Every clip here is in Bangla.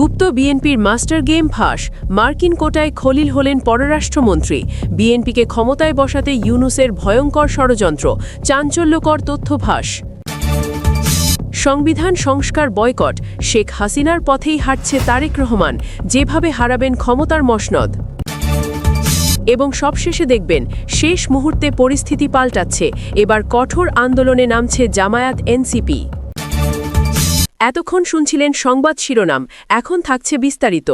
গুপ্ত বিএনপির মাস্টার গেম ফাঁস। মার্কিন কোটায় খলিল হলেন পররাষ্ট্রমন্ত্রী। বিএনপিকে ক্ষমতায় বসাতে ইউনুসের ভয়ঙ্কর ষড়যন্ত্র, চাঞ্চল্যকর তথ্য ফাঁস। সংবিধান সংস্কার বয়কট, শেখ হাসিনার পথেই হাঁটছে তারেক রহমান, যেভাবে হারাবেন ক্ষমতার মসনদ। এবং সবশেষে দেখবেন, শেষ মুহূর্তে পরিস্থিতি পাল্টাচ্ছে, এবার কঠোর আন্দোলনে নামছে জামায়াত এনসিপি। এতক্ষণ শুনছিলেন সংবাদ শিরোনাম, এখন থাকছে বিস্তারিত।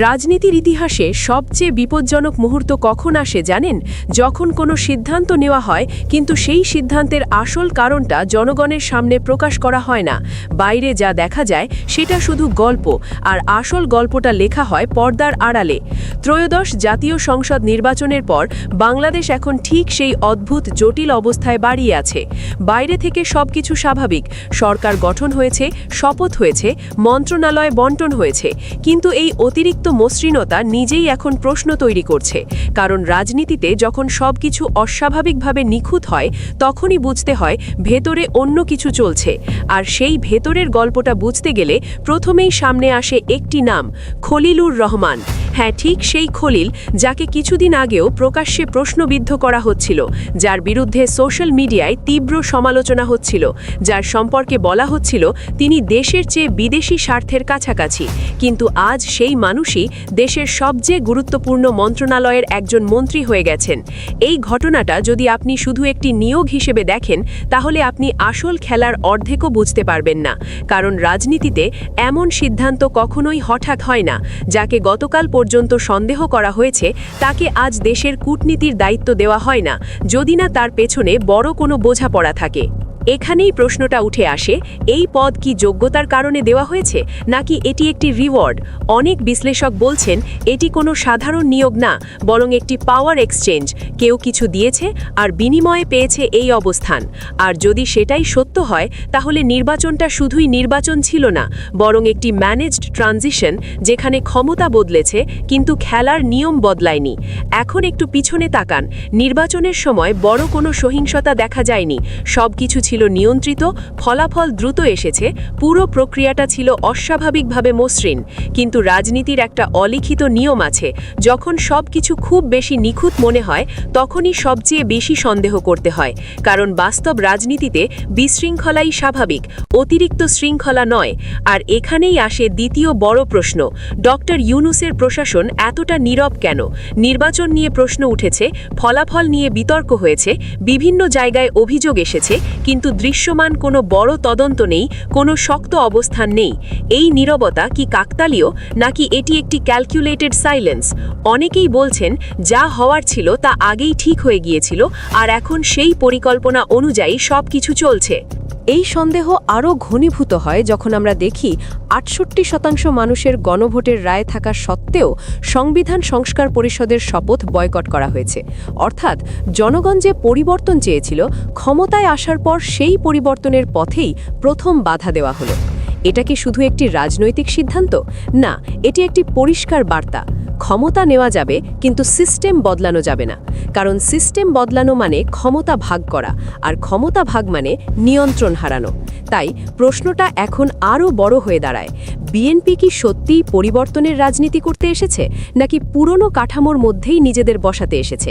রাজনীতির ইতিহাসে সবচেয়ে বিপজ্জনক মুহূর্ত কখন আসে জানেন? যখন কোনো সিদ্ধান্ত নেওয়া হয়, কিন্তু সেই সিদ্ধান্তের আসল কারণটা জনগণের সামনে প্রকাশ করা হয় না। বাইরে যা দেখা যায়, সেটা শুধু গল্প, আর আসল গল্পটা লেখা হয় পর্দার আড়ালে। ত্রয়োদশ জাতীয় সংসদ নির্বাচনের পর বাংলাদেশ এখন ঠিক সেই অদ্ভুত, জটিল অবস্থায় বাড়িয়ে আছে। বাইরে থেকে সবকিছু স্বাভাবিক। সরকার গঠন হয়েছে, শপথ হয়েছে, মন্ত্রণালয় বন্টন হয়েছে। কিন্তু এই অতিরিক্ত মসৃণতা নিজেই এখন প্রশ্ন তৈরি করছে। কারণ রাজনীতিতে যখন সবকিছু অস্বাভাবিকভাবে নিখুঁত হয়, তখনই বুঝতে হয় ভেতরে অন্য কিছু চলছে। আর সেই ভেতরের গল্পটা বুঝতে গেলে প্রথমেই সামনে আসে একটি নাম, খলিলুর রহমান। হ্যাঁ ঠিক সেই খলিল যাকে কিছুদিন আগেও প্রকাশ্যে প্রশ্নবিদ্ধ করা হচ্ছিল, যার বিরুদ্ধে সোশ্যাল মিডিয়ায় তীব্র সমালোচনা হচ্ছিল, যার সম্পর্কে বলা হচ্ছিল, তিনি দেশের চেয়ে বিদেশি স্বার্থের কাছাকাছি। কিন্তু আজ সেই মানুষই দেশের সবচেয়ে গুরুত্বপূর্ণ মন্ত্রণালয়ের একজন মন্ত্রী হয়ে গেছেন। এই ঘটনাটা যদি আপনি শুধু একটি নিয়োগ হিসেবে দেখেন, তাহলে আপনি আসল খেলার অর্ধেকও বুঝতে পারবেন না। কারণ রাজনীতিতে এমন সিদ্ধান্ত কখনোই হঠাৎ হয় না। যাকে গতকাল পর্যন্ত সন্দেহ করা হয়েছে, তাকে আজ দেশের কূটনীতির দায়িত্ব দেওয়া হয় না। যদি না তার পেছনে বড় কোনো বোঝাপড়া থাকে। এখানেই প্রশ্নটা উঠে আসে, এই পদ কি যোগ্যতার কারণে দেওয়া হয়েছে, নাকি এটি একটি রিওয়ার্ড অনেক বিশ্লেষক বলছেন, এটি কোনো সাধারণ নিয়োগ না, বরং একটি পাওয়ার এক্সচেঞ্জ কেউ কিছু দিয়েছে আর বিনিময়ে পেয়েছে এই অবস্থান। আর যদি সেটাই সত্য হয়, তাহলে নির্বাচনটা শুধুই নির্বাচন ছিল না, বরং একটি ম্যানেজড ট্রানজিশন যেখানে ক্ষমতা বদলেছে, কিন্তু খেলার নিয়ম বদলায়নি। এখন একটু পিছনে তাকান, নির্বাচনের সময় বড় কোনো সহিংসতা দেখা যায়নি সব কিছু ছিল নিয়ন্ত্রিত, ফলাফল দ্রুত এসেছে, পুরো প্রক্রিয়াটা ছিল অস্বাভাবিকভাবে মসৃণ, কিন্তু রাজনীতির একটা অলিখিত নিয়ম আছে, যখন সব কিছু খুব বেশি নিখুঁত মনে হয়, তখনই সবচেয়ে বেশি সন্দেহ করতে হয়, কারণ বাস্তব রাজনীতিতে বিশৃঙ্খলাই স্বাভাবিক, অতিরিক্ত শৃঙ্খলা নয়, আর এখানেই আসে দ্বিতীয় বড় প্রশ্ন, ডক্টর ইউনুসের প্রশাসন এতটা নীরব কেন? নির্বাচন নিয়ে প্রশ্ন উঠেছে, ফলাফল নিয়ে বিতর্ক হয়েছে, বিভিন্ন জায়গায় অভিযোগ এসেছে, কিন্তু দৃশ্যমান কোনো বড় তদন্ত নেই, কোনো শক্ত অবস্থান নেই। এই নীরবতা কি কাকতালীয়, নাকি এটি একটি ক্যালকুলেটেড সাইলেন্স অনেকেই বলছেন, যা হওয়ার ছিল তা আগেই ঠিক হয়ে গিয়েছিল, আর এখন সেই পরিকল্পনা অনুযায়ী সব কিছু চলছে। এই সন্দেহ আরও ঘনীভূত হয় যখন আমরা দেখি আটষট্টি শতাংশ মানুষের গণভোটের রায় থাকা সত্ত্বেও সংবিধান সংস্কার পরিষদের শপথ বয়কট করা হয়েছে। অর্থাৎ জনগণ যে পরিবর্তন চেয়েছিল, ক্ষমতায় আসার পর সেই পরিবর্তনের পথেই প্রথম বাধা দেওয়া হলো। এটা কি শুধু একটি রাজনৈতিক সিদ্ধান্ত? না, এটি একটি পরিষ্কার বার্তা। ক্ষমতা নেওয়া যাবে, কিন্তু সিস্টেম বদলানো যাবে না। কারণ সিস্টেম বদলানো মানে ক্ষমতা ভাগ করা, আর ক্ষমতা ভাগ মানে নিয়ন্ত্রণ হারানো। তাই প্রশ্নটা এখন আরও বড় হয়ে দাঁড়ায়। বিএনপি কি সত্যিই পরিবর্তনের রাজনীতি করতে এসেছে, নাকি পুরনো কাঠামোর মধ্যেই নিজেদের বসাতে এসেছে?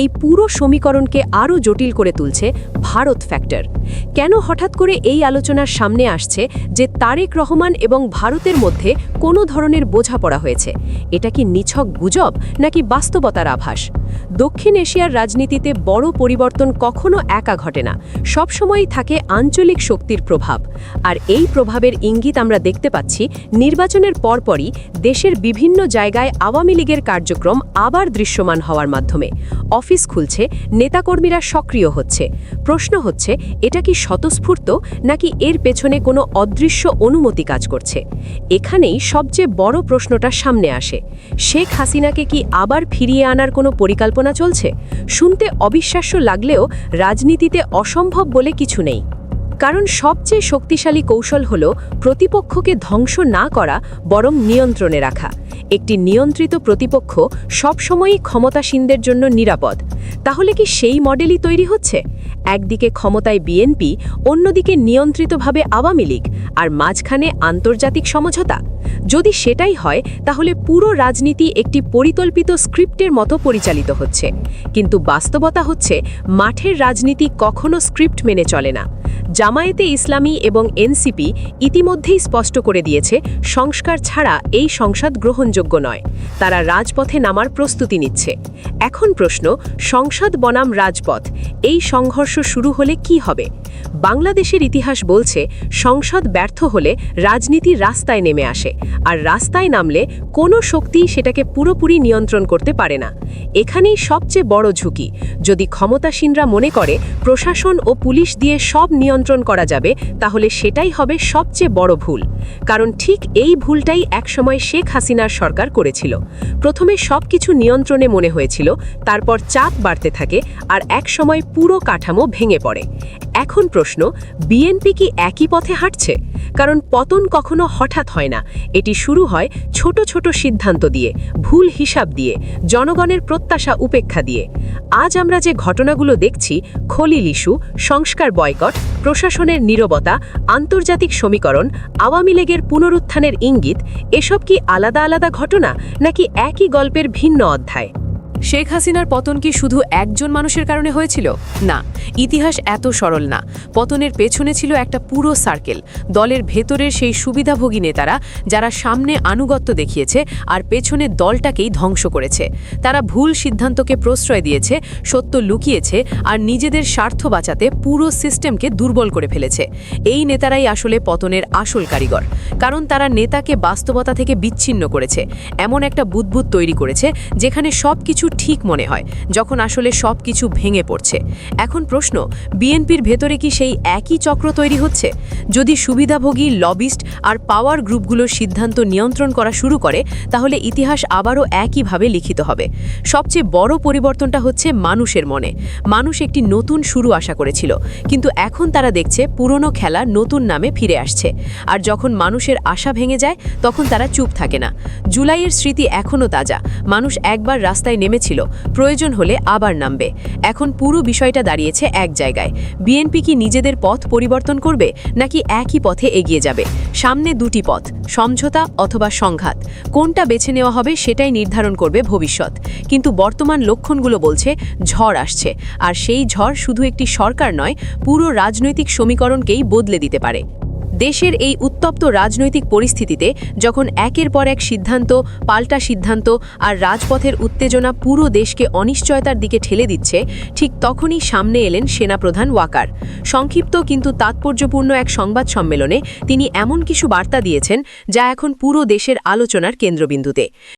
এই পুরো সমীকরণকে আরও জটিল করে তুলছে ভারত ফ্যাক্টর। কেন হঠাৎ করে এই আলোচনার সামনে আসছে যে তারেক রহমান এবং ভারতের মধ্যে কোনো ধরনের বোঝাপড়া হয়েছে? এটা কি নিছক গুজব, নাকি বাস্তবতার আভাস? দক্ষিণ এশিয়ার রাজনীতিতে বড় পরিবর্তন কখনো একা ঘটে না। সবসময়ই থাকে আঞ্চলিক শক্তির প্রভাব। আর এই প্রভাবের ইঙ্গিত আমরা দেখতে পাচ্ছি নির্বাচনের পরপরই দেশের বিভিন্ন জায়গায় আওয়ামী লীগের কার্যক্রম আবার দৃশ্যমান হওয়ার মাধ্যমে। অফিস খুলছে, নেতাকর্মীরা সক্রিয় হচ্ছে। প্রশ্ন হচ্ছে, এটা কি স্বতঃস্ফূর্ত নাকি এর পেছনে কোনো অদৃশ্য অনুমতি কাজ করছে? এখানেই সবচেয়ে বড় প্রশ্নটা সামনে আসে। শেখ হাসিনাকে কি আবার ফিরিয়ে আনার কোনো পরিকল্পনা চলছে। শুনতে অবিশ্বাস্য লাগলেও রাজনীতিতে অসম্ভব বলে কিছু নেই। কারণ সবচেয়ে শক্তিশালী কৌশল হল প্রতিপক্ষকে ধ্বংস না করা, বরং নিয়ন্ত্রণে রাখা। একটি নিয়ন্ত্রিত প্রতিপক্ষ সবসময়ই ক্ষমতাসীনদের জন্য নিরাপদ। তাহলে কি সেই মডেলই তৈরি হচ্ছে? একদিকে ক্ষমতায় বিএনপি, অন্যদিকে নিয়ন্ত্রিতভাবে আওয়ামী লীগ আর মাঝখানে আন্তর্জাতিক সমঝোতা। যদি সেটাই হয়, তাহলে পুরো রাজনীতি একটি পরিকল্পিত স্ক্রিপ্টের মতো পরিচালিত হচ্ছে। কিন্তু বাস্তবতা হচ্ছে, মাঠের রাজনীতি কখনো স্ক্রিপ্ট মেনে চলে না। জামায়াতে ইসলামী এবং এনসিপি ইতিমধ্যেই স্পষ্ট করে দিয়েছে, সংস্কার ছাড়া এই সংসদ গ্রহণযোগ্য নয়। তারা রাজপথে নামার প্রস্তুতি নিচ্ছে। এখন প্রশ্ন, সংসদ বনাম রাজপথ, এই সংঘর্ষ শুরু হলে কি হবে? বাংলাদেশের ইতিহাস বলছে, সংসদ ব্যর্থ হলে রাজনীতি রাস্তায় নেমে আসে, আর রাস্তায় নামলে কোনো শক্তিই সেটাকে পুরোপুরি নিয়ন্ত্রণ করতে পারে না। এখানেই সবচেয়ে বড় ঝুঁকি। যদি ক্ষমতাসীনরা মনে করে, প্রশাসন ও পুলিশ দিয়ে সব নিয়ন্ত্রণ করা যাবে, তাহলে সেটাই হবে সবচেয়ে বড় ভুল। কারণ ঠিক এই ভুলটাই একসময় শেখ হাসিনার সরকার করেছিল। প্রথমে সবকিছু নিয়ন্ত্রণে মনে হয়েছিল, তারপর চাপ বাড়তে থাকে আর একসময় পুরো কাঠামো ভেঙে পড়ে। এখন প্রশ্ন, বিএনপি কি একই পথে হাঁটছে? কারণ পতন কখনো হঠাৎ হয় না। এটি শুরু হয় ছোট ছোট সিদ্ধান্ত দিয়ে, ভুল হিসাব দিয়ে, জনগণের প্রত্যাশা উপেক্ষা দিয়ে। আজ আমরা যে ঘটনাগুলো দেখছি, খলিল ইস্যু, সংস্কার বয়কট প্রশাসনের নীরবতা, আন্তর্জাতিক সমীকরণ, আওয়ামী লীগের পুনরুত্থানের ইঙ্গিত, এসব কি আলাদা আলাদা ঘটনা নাকি একই গল্পের ভিন্ন অধ্যায়? শেখ হাসিনার পতন কি শুধু একজন মানুষের কারণে হয়েছিল? না, ইতিহাস এত সরল না। পতনের পেছনে ছিল একটা পুরো সার্কেল দলের ভেতরের সেই সুবিধাভোগী নেতারা যারা সামনে আনুগত্য দেখিয়েছে আর পেছনে দলটাকেই ধ্বংস করেছে। তারা ভুল সিদ্ধান্তকে প্রশ্রয় দিয়েছে, সত্য লুকিয়েছে আর নিজেদের স্বার্থ বাঁচাতে পুরো সিস্টেমকে দুর্বল করে ফেলেছে। এই নেতারাই আসলে পতনের আসল কারিগর। কারণ তারা নেতাকে বাস্তবতা থেকে বিচ্ছিন্ন করেছে। এমন একটা বুদবুদ তৈরি করেছে যেখানে সব কিছু ঠিক মনে হয়, যখন আসলে সব কিছু ভেঙে পড়ছে। এখন প্রশ্ন, বিএনপির ভেতরে কি সেই একই চক্র তৈরি হচ্ছে? যদি সুবিধাভোগী, লবিস্ট আর পাওয়ার গ্রুপগুলোর সিদ্ধান্ত নিয়ন্ত্রণ করা শুরু করে, তাহলে ইতিহাস আবারও একইভাবে লিখিত হবে। সবচেয়ে বড় পরিবর্তনটা হচ্ছে মানুষের মনে। মানুষ একটি নতুন শুরু আশা করেছিল, কিন্তু এখন তারা দেখছে পুরনো খেলা নতুন নামে ফিরে আসছে। আর যখন মানুষের আশা ভেঙে যায়, তখন তারা চুপ থাকে না। জুলাইয়ের স্মৃতি এখনও তাজা। মানুষ একবার রাস্তায় নেমেছিল প্রয়োজন হলে আবার নামবে। এখন পুরো বিষয়টা দাঁড়িয়েছে এক জায়গায়। বিএনপি কি নিজেদের পথ পরিবর্তন করবে, নাকি একই পথে এগিয়ে যাবে? সামনে দুটি পথ, সমঝোতা অথবা সংঘাত। কোনটা বেছে নেওয়া হবে সেটাই নির্ধারণ করবে ভবিষ্যৎ। কিন্তু বর্তমান লক্ষণগুলো বলছে, ঝড় আসছে। আর সেই ঝড় শুধু একটি সরকার নয়, পুরো রাজনৈতিক সমীকরণকেই বদলে দিতে পারে। দেশের এই উত্তপ্ত রাজনৈতিক পরিস্থিতিতে যখন একের পর এক সিদ্ধান্ত, পাল্টা সিদ্ধান্ত আর রাজপথের উত্তেজনা পুরো দেশকে অনিশ্চয়তার দিকে ঠেলে দিচ্ছে, ঠিক তখনই সামনে এলেন সেনাপ্রধান ওয়াকার। সংক্ষিপ্ত কিন্তু তাৎপর্যপূর্ণ এক সংবাদ সম্মেলনে তিনি এমন কিছু বার্তা দিয়েছেন যা এখন পুরো দেশের আলোচনার কেন্দ্রবিন্দুতে।